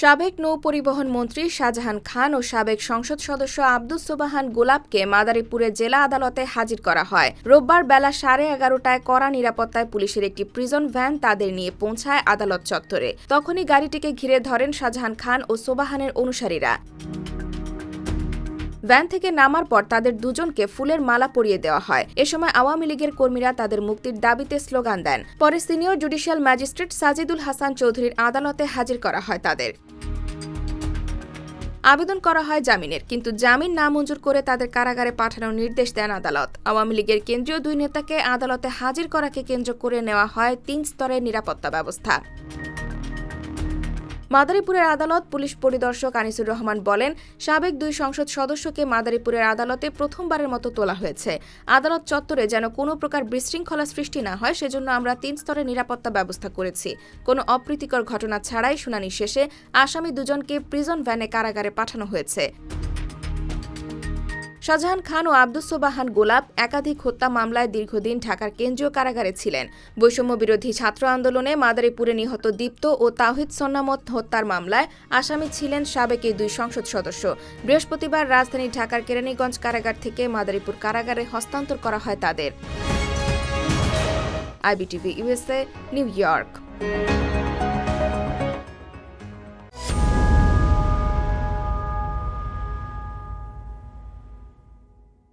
সাবেক নৌ পরিবহন মন্ত্রী শাহজাহান খান ও সাবেক সংসদ সদস্য আব্দুস সোবাহান গোলাপকে মাদারীপুরের জেলা আদালতে হাজির করা হয়। রোববার বেলা সাড়ে এগারোটায় কড়া নিরাপত্তায় পুলিশের একটি প্রিজন ভ্যান তাদের নিয়ে পৌঁছায় আদালত চত্বরে। তখনই গাড়িটিকে ঘিরে ধরেন শাহজাহান খান ও সোবাহানের অনুসারীরা। ভ্যান থেকে নামার পর তাদের দুজনকে ফুলের মালা পরিয়ে দেওয়া হয়। এ সময় আওয়ামী লীগের কর্মীরা তাদের মুক্তির দাবিতে স্লোগান দেন। পরে senior judicial magistrate Sajidul Hasan চৌধুরীর আদালতে হাজির করা হয় তাদের। আবেদন করা হয় জামিনের, কিন্তু জামিন না মঞ্জুর করে তাদের কারাগারে পাঠানোর নির্দেশ দেন আদালত। আওয়ামী লীগের কেন্দ্রীয় দুই নেতাকে আদালতে হাজির করাকে কেন্দ্র করে নেওয়া হয় তিন স্তরের নিরাপত্তা ব্যবস্থা। মাদারীপুরের আদালত পুলিশ পরিদর্শক আনিসুর রহমান বলেন, সাবেক দুই সংসদ সদস্যকে মাদারীপুরের আদালতে প্রথমবারের মতো তোলা হয়েছে। আদালত চত্বরে যেন কোনো প্রকার বিশৃঙ্খলা সৃষ্টি না হয়, সেজন্য আমরা তিন স্তরের নিরাপত্তা ব্যবস্থা করেছি। কোনো অপ্রীতিকর ঘটনা ছাড়াই শুনানি শেষে আসামি দুজনকে প্রিজন ভ্যানে কারাগারে পাঠানো হয়েছে। শাহজাহান খান ও আব্দুস সোবাহান গোলাপ একাধিক হত্যা মামলায় দীর্ঘদিন ঢাকার কেন্দ্রীয় কারাগারে ছিলেন। বৈষম্য বিরোধী ছাত্র আন্দোলনে মাদারীপুরে নিহত দীপ্ত ও তাহিদ সন্নামত হত্যার মামলায় আসামি ছিলেন সাবেক এই দুই সংসদ সদস্য। বৃহস্পতিবার রাজধানী ঢাকার কেরানীগঞ্জ কারাগার থেকে মাদারীপুর কারাগারে হস্তান্তর করা হয় তাদের। IBTV USA New York.